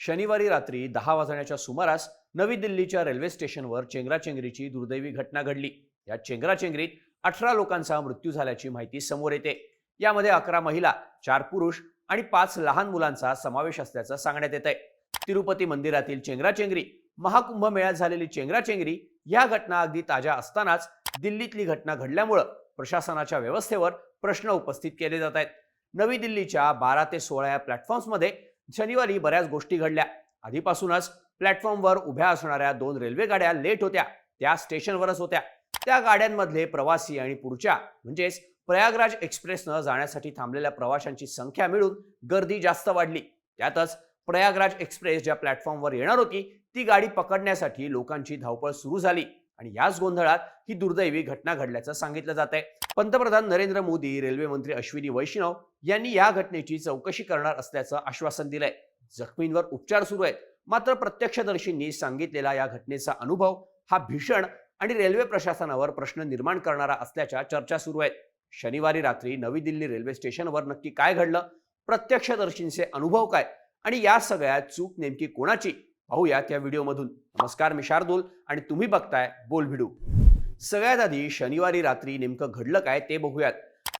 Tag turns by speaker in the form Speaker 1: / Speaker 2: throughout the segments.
Speaker 1: शनिवारी रात्री दहा वाजण्याच्या सुमारास नवी दिल्लीच्या रेल्वे स्टेशनवर चेंगराचेंगरीची दुर्दैवी घटना घडली. या चेंगराचेंगरीत अठरा लोकांचा मृत्यू झाल्याची माहिती समोर येते. यामध्ये अकरा महिला चार पुरुष आणि पाच लहान मुलांचा समावेश असल्याचं सांगण्यात येत आहे तिरुपती मंदिरातील चेंगराचेंगरी महाकुंभ मेळ्यात झालेली चेंगराचेंगरी या घटना अगदी ताज्या असतानाच दिल्लीतली घटना घडल्यामुळं प्रशासनाच्या व्यवस्थेवर प्रश्न उपस्थित केले जात आहेत. नवी दिल्लीच्या बारा ते सोळा या प्लॅटफॉर्म्समध्ये शनिवारी बऱ्याच गोष्टी घडल्या. आधीपासूनच प्लॅटफॉर्मवर उभ्या असणाऱ्या दोन रेल्वे गाड्या लेट होत्या. त्या स्टेशनवरच होत्या. त्या गाड्यांमधले प्रवासी आणि पुढच्या म्हणजेच प्रयागराज एक्सप्रेसनं जाण्यासाठी थांबलेल्या प्रवाशांची संख्या मिळून गर्दी जास्त वाढली. त्यातच प्रयागराज एक्सप्रेस ज्या प्लॅटफॉर्मवर येणार होती ती गाडी पकडण्यासाठी लोकांची धावपळ सुरू झाली. आणि याच गोंधळात ही दुर्दैवी घटना घडल्याचं सांगितलं जात आहे पंतप्रधान नरेंद्र मोदी रेल्वे मंत्री अश्विनी वैष्णव यांनी या घटनेची चौकशी करणार असल्याचं आश्वासन दिलंय. जखमींवर उपचार सुरू आहेत. मात्र प्रत्यक्षदर्शींनी सांगितलेला या घटनेचा अनुभव हा भीषण आणि रेल्वे प्रशासनावर प्रश्न निर्माण करणारा असल्याच्या चर्चा सुरू आहेत. शनिवारी रात्री नवी दिल्ली रेल्वे स्टेशनवर नक्की काय घडलं? प्रत्यक्षदर्शींचे अनुभव काय? आणि या सगळ्यात चूक नेमकी कोणाची? पाहूया त्या व्हिडिओमधून. नमस्कार मी शार्दूल आणि तुम्ही बघताय बोल भिडू सगळ्यात आधी शनिवारी रात्री नेमकं घडलं काय ते बघूयात.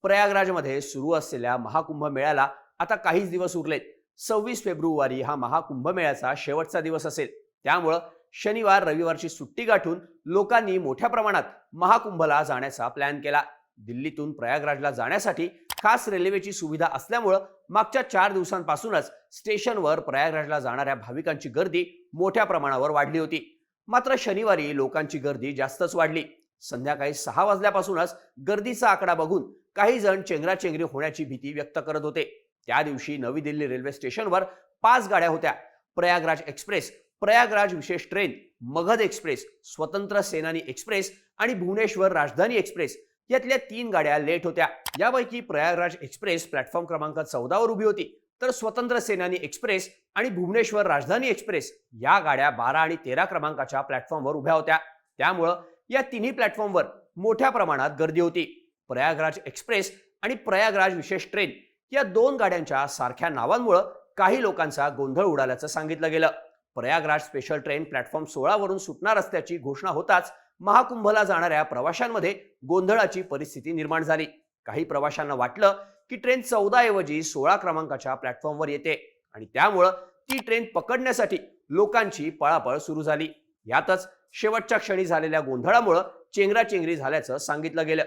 Speaker 1: प्रयागराजमध्ये सुरू असलेल्या महाकुंभ मेळ्याला आता काहीच दिवस उरलेत. सव्वीस फेब्रुवारी हा महाकुंभ मेळ्याचा शेवटचा दिवस असेल. त्यामुळं शनिवार रविवारची सुट्टी गाठून लोकांनी मोठ्या प्रमाणात महाकुंभला जाण्याचा प्लॅन केला. दिल्लीतून प्रयागराजला जाण्यासाठी खास रेल्वेची सुविधा असल्यामुळं मागच्या चार दिवसांपासूनच स्टेशनवर प्रयागराजला जाणाऱ्या भाविकांची गर्दी मोठ्या प्रमाणावर वाढली होती. मात्र शनिवारी लोकांची गर्दी जास्तच वाढली. संध्याकाळी सहा वाजल्यापासूनच गर्दीचा आकडा बघून काही जण चेंगराचेंगरी होण्याची भीती व्यक्त करत होते. त्या दिवशी नवी दिल्ली रेल्वे स्टेशनवर पाच गाड्या होत्या. प्रयागराज एक्सप्रेस प्रयागराज विशेष ट्रेन मगध एक्सप्रेस स्वतंत्र सेनानी एक्सप्रेस आणि भुवनेश्वर राजधानी एक्सप्रेस यातल्या तीन गाड्या लेट होत्या. यापैकी प्रयागराज एक्सप्रेस प्लॅटफॉर्म क्रमांक चौदावर उभी होती. तर स्वतंत्र सेनानी एक्सप्रेस आणि भुवनेश्वर राजधानी एक्सप्रेस या गाड्या बारा आणि तेरा क्रमांकाच्या प्लॅटफॉर्मवर उभ्या होत्या. त्यामुळं या तिन्ही प्लॅटफॉर्मवर मोठ्या प्रमाणात गर्दी होती. प्रयागराज एक्सप्रेस आणि प्रयागराज विशेष ट्रेन या दोन गाड्यांच्या सारख्या नावांमुळं काही लोकांचा गोंधळ उडाल्याचं सांगितलं गेलं. प्रयागराज स्पेशल ट्रेन प्लॅटफॉर्म सोळावरून सुटणार असल्याची घोषणा होताच महाकुंभला जाणाऱ्या प्रवाशांमध्ये गोंधळाची परिस्थिती निर्माण झाली. काही प्रवाशांना वाटलं की ट्रेन चौदा ऐवजी सोळा क्रमांकाच्या प्लॅटफॉर्मवर येते आणि त्यामुळं ती ट्रेन पकडण्यासाठी लोकांची पळापळ सुरू झाली. यातच शेवटच्या क्षणी झालेल्या गोंधळामुळं चेंगराचेंगरी झाल्याचं सांगितलं गेलं.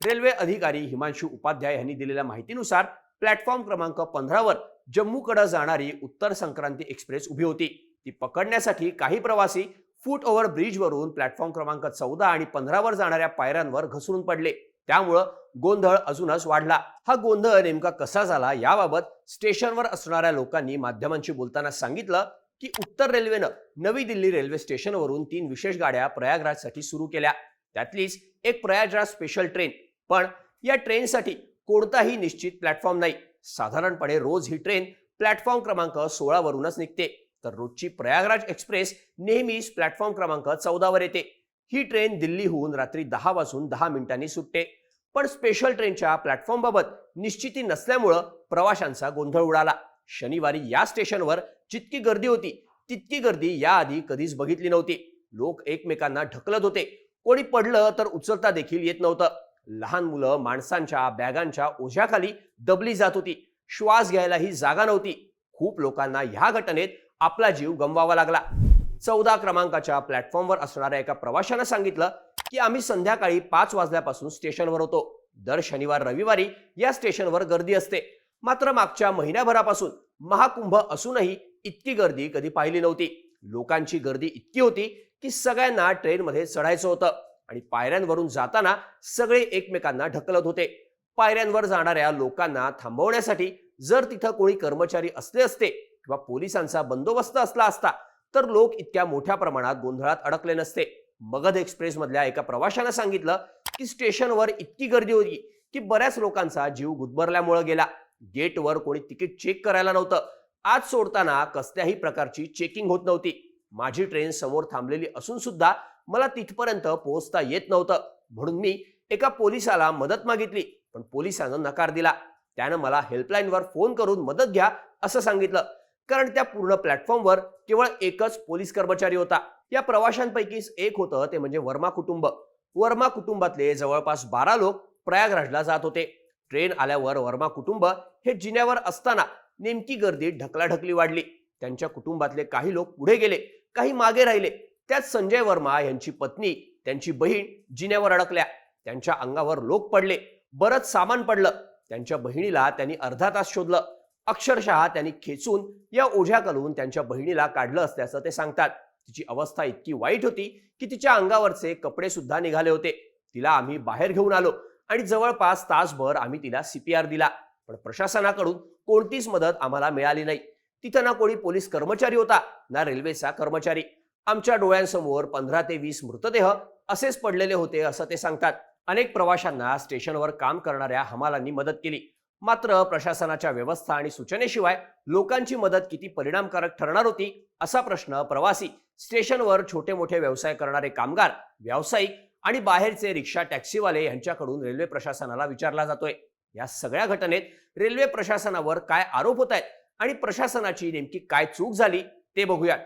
Speaker 1: रेल्वे अधिकारी हिमांशू उपाध्याय यांनी दिलेल्या माहितीनुसार प्लॅटफॉर्म क्रमांक पंधरावर जम्मूकडे जाणारी उत्तर संक्रांती एक्सप्रेस उभी होती. ती पकडण्यासाठी काही प्रवासी फूट ओव्हर ब्रिजवरून प्लॅटफॉर्म क्रमांक चौदा आणि पंधरावर जाणाऱ्या पायऱ्यांवर घसरून पडले. त्यामुळं गोंधळ अजूनच वाढला. हा गोंधळ नेमका कसा झाला याबाबत स्टेशनवर असणाऱ्या लोकांनी माध्यमांशी बोलताना सांगितलं की उत्तर रेल्वेनं नवी दिल्ली रेल्वे स्टेशनवरून तीन विशेष गाड्या प्रयागराजसाठी सुरू केल्या. त्यातलीच एक प्रयागराज स्पेशल ट्रेन पण या ट्रेनसाठी कोणताही निश्चित प्लॅटफॉर्म नाही. साधारणपणे रोज ही ट्रेन प्लॅटफॉर्म क्रमांक सोळावरूनच निघते. तर रोजची प्रयागराज एक्सप्रेस नेहमीच प्लॅटफॉर्म क्रमांक चौदावर येते. ही ट्रेन दिल्लीहून रात्री दहा वाजून दहा मिनिटांनी सुटते. पण स्पेशल ट्रेनच्या प्लॅटफॉर्मबाबत निश्चिती नसल्यामुळं प्रवाशांचा गोंधळ उडाला. शनिवारी या स्टेशनवर जितकी गर्दी होती तितकी गर्दी याआधी कधीच बघितली नव्हती. लोक एकमेकांना ढकलत होते. कोणी पडलं तर उचलता देखील येत नव्हतं. लहान मुलं माणसांच्या बॅगांच्या ओझ्याखाली दबली जात होती. श्वास घ्यायलाही जागा नव्हती. खूप लोकांना ह्या घटनेत आपला जीव गमवावा लागला. चौदा क्रमांकाच्या प्लॅटफॉर्मवर असणाऱ्या एका प्रवाशानं सांगितलं की आम्ही संध्याकाळी पाच वाजल्यापासून स्टेशनवर होतो. दर शनिवार रविवारी या स्टेशनवर गर्दी असते. मात्र मागच्या महिन्याभरापासून महाकुंभ असूनही इतकी गर्दी कधी पाहिली नव्हती. लोकांची गर्दी इतकी होती की सगळ्यांना ट्रेनमध्ये चढायचं होतं आणि पायऱ्यांवरून जाताना सगळे एकमेकांना ढकलत होते. पायऱ्यांवर जाणाऱ्या लोकांना थांबवण्यासाठी जर तिथं कोणी कर्मचारी असले असते किंवा पोलिसांचा बंदोबस्त असला असता तर लोक इतक्या मोठ्या प्रमाणात गोंधळात अडकले नसते. मगध एक्सप्रेसमधल्या एका प्रवाशानं सांगितलं की स्टेशनवर इतकी गर्दी होती की बऱ्याच लोकांचा जीव गुदमरल्यामुळे गेला. गेटवर कोणी तिकीट चेक करायला नव्हतं. आज सोडताना कसल्याही प्रकारची चेकिंग होत नव्हती. माझी ट्रेन समोर थांबलेली असून सुद्धा मला तिथपर्यंत पोहोचता येत नव्हतं. म्हणून मी एका पोलिसाला मदत मागितली पण पोलिसानं नकार दिला. त्यानं मला हेल्पलाईनवर फोन करून मदत घ्या असं सांगितलं. कारण त्या पूर्ण प्लॅटफॉर्मवर केवळ एकच पोलीस कर्मचारी होता. या प्रवाशांपैकीच एक होतं ते म्हणजे वर्मा कुटुंब. वर्मा कुटुंबातले जवळपास बारा लोक प्रयागराजला जात होते. ट्रेन आल्यावर वर्मा कुटुंब हे जिन्यावर असताना नेमकी गर्दी ढकलाढकली वाढली. त्यांच्या कुटुंबातले काही लोक पुढे गेले काही मागे राहिले. त्यात संजय वर्मा यांची पत्नी त्यांची बहीण जिन्यावर अडकल्या. त्यांच्या अंगावर लोक पडले. बरंच सामान पडलं. त्यांच्या बहिणीला त्यांनी अर्धा तास शोधलं. अक्षरशः त्यांनी खेचून या ओझ्याखालून त्यांच्या बहिणीला काढलं असल्याचं ते सांगतात. तिची अवस्था इतकी वाईट होती की तिच्या अंगावरचे कपडे सुद्धा निघाले होते. तिला आम्ही बाहेर घेऊन आलो आणि जवळपास तासभर आम्ही तिला सीपीआर दिला. पण प्रशासनाकडून कोणतीच मदत आम्हाला मिळाली नाही. तिथं ना कोणी पोलीस कर्मचारी होता ना रेल्वेचा कर्मचारी. आमच्या डोळ्यांसमोर पंधरा ते वीस मृतदेह असेच पडलेले होते असं ते सांगतात. अनेक प्रवाशांना स्टेशनवर काम करणाऱ्या हमालांनी मदत केली. मात्र प्रशासनाच्या व्यवस्था आणि सूचनेशिवाय लोकांची मदत किती परिणामकारक ठरणार होती असा प्रश्न प्रवासी स्टेशनवर छोटे मोठे व्यवसाय करणारे कामगार व्यावसायिक आणि बाहेरचे रिक्षा टॅक्सीवाले यांच्याकडून रेल्वे प्रशासनाला विचारला जातोय. या सगळ्या घटनेत रेल्वे प्रशासनावर काय आरोप होत आहेत आणि प्रशासनाची नेमकी काय चूक झाली ते बघूयात.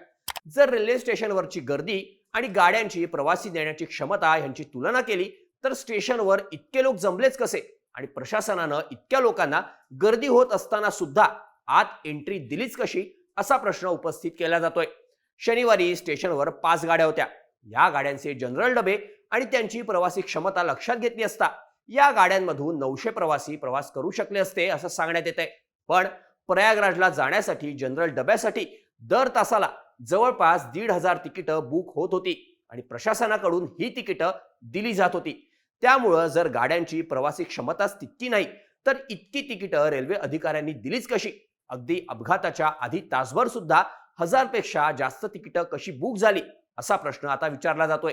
Speaker 1: जर रेल्वे स्टेशनवरची गर्दी आणि गाड्यांची प्रवासी देण्याची क्षमता यांची तुलना केली तर स्टेशनवर इतके लोक जमलेच कसे? आणि प्रशासनानं इतक्या लोकांना गर्दी होत असताना सुद्धा आत एंट्री दिलीच कशी असा प्रश्न उपस्थित केला जातोय. शनिवारी स्टेशनवर पाच गाड्या होत्या. या गाड्यांचे जनरल डबे आणि त्यांची प्रवासी क्षमता लक्षात घेतली असता या गाड्यांमधून नऊशे प्रवासी प्रवास करू शकले असते असं सांगण्यात येत आहे पण प्रयागराजला जाण्यासाठी जनरल डब्यासाठी दर तासाला जवळपास दीड हजार तिकीटं बुक होत होती आणि प्रशासनाकडून ही तिकीटं दिली जात होती. त्यामुळं जर गाड्यांची प्रवासी क्षमताच तितकी नाही तर इतकी तिकीटं रेल्वे अधिकाऱ्यांनी दिलीच कशी? अगदी अपघाताच्या आधी तासभर सुद्धा हजारपेक्षा जास्त तिकीटं कशी बुक झाली असा प्रश्न आता विचारला जातोय.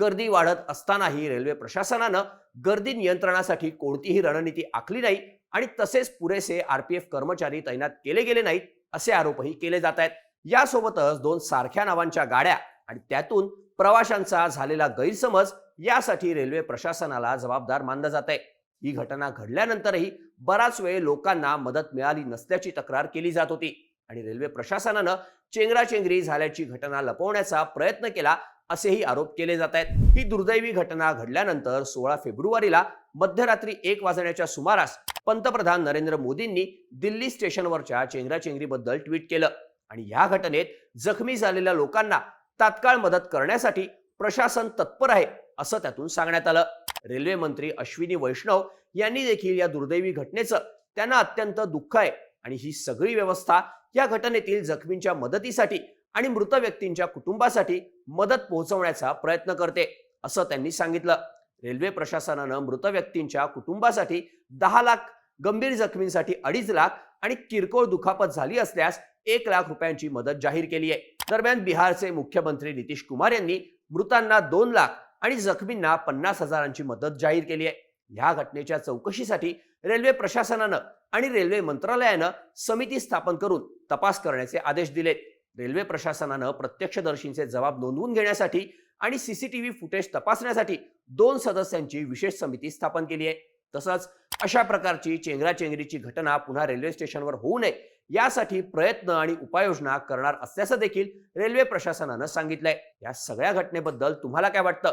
Speaker 1: गर्दी वाढत असतानाही रेल्वे प्रशासनानं गर्दी नियंत्रणासाठी कोणतीही रणनीती आखली नाही आणि तसेच पुरेसे आरपीएफ कर्मचारी तैनात केले गेले नाहीत असे आरोपही केले जात आहेत. यासोबतच दोन सारख्या नावांच्या गाड्या आणि त्यातून प्रवाशांचा झालेला गैरसमज यासाठी रेल्वे प्रशासनाला जबाबदार मानलं जात आहे ही घटना घडल्यानंतरही बराच वेळ लोकांना मदत मिळाली नसल्याची तक्रार केली जात होती आणि रेल्वे प्रशासनानं चेंगराचेंगरी झाल्याची घटना लपवण्याचा प्रयत्न केला असेही आरोप केले जात आहेत. ही दुर्दैवी घटना घडल्यानंतर सोळा फेब्रुवारीला मध्यरात्री एक वाजण्याच्या सुमारास पंतप्रधान नरेंद्र मोदींनी दिल्ली स्टेशनवरच्या चेंगराचेंगरीबद्दल ट्विट केलं आणि या घटनेत जखमी झालेल्या लोकांना तात्काळ मदत करण्यासाठी प्रशासन तत्पर आहे. असं त्यातून सांगण्यात आलं. रेल्वे मंत्री अश्विनी वैष्णव यांनी देखील या दुर्दैवी घटनेचं त्यांना अत्यंत दुःख आहे. आणि ही सगळी व्यवस्था या घटनेतील जखमींच्या मदतीसाठी आणि मृत व्यक्तींच्या कुटुंबासाठी मदत पोहोचवण्याचा प्रयत्न करते असं त्यांनी सांगितलं. रेल्वे प्रशासनानं मृत व्यक्तींच्या कुटुंबासाठी दहा लाख गंभीर जखमींसाठी अडीच लाख आणि किरकोळ दुखापत झाली असल्यास एक लाख रुपयांची मदत जाहीर केली आहे. दरम्यान बिहारचे मुख्यमंत्री नितीश कुमार यांनी मृतांना दोन लाख आणि जखमींना पन्नास हजारांची मदत जाहीर केली आहे. ह्या घटनेच्या चौकशीसाठी रेल्वे प्रशासनानं आणि रेल्वे मंत्रालयानं समिती स्थापन करून तपास करण्याचे आदेश दिलेत. रेल्वे प्रशासनानं प्रत्यक्षदर्शींचे जबाब नोंदवून घेण्यासाठी आणि सीसीटीव्ही फुटेज तपासण्यासाठी दोन सदस्यांची विशेष समिती स्थापन केली आहे. तसंच अशा प्रकारची चेंगराचेंगरीची घटना पुन्हा रेल्वे स्टेशनवर होऊ नये यासाठी प्रयत्न आणि उपाययोजना करणार असल्याचं देखील रेल्वे प्रशासनानं सांगितलंय. या सगळ्या घटनेबद्दल तुम्हाला काय वाटतं?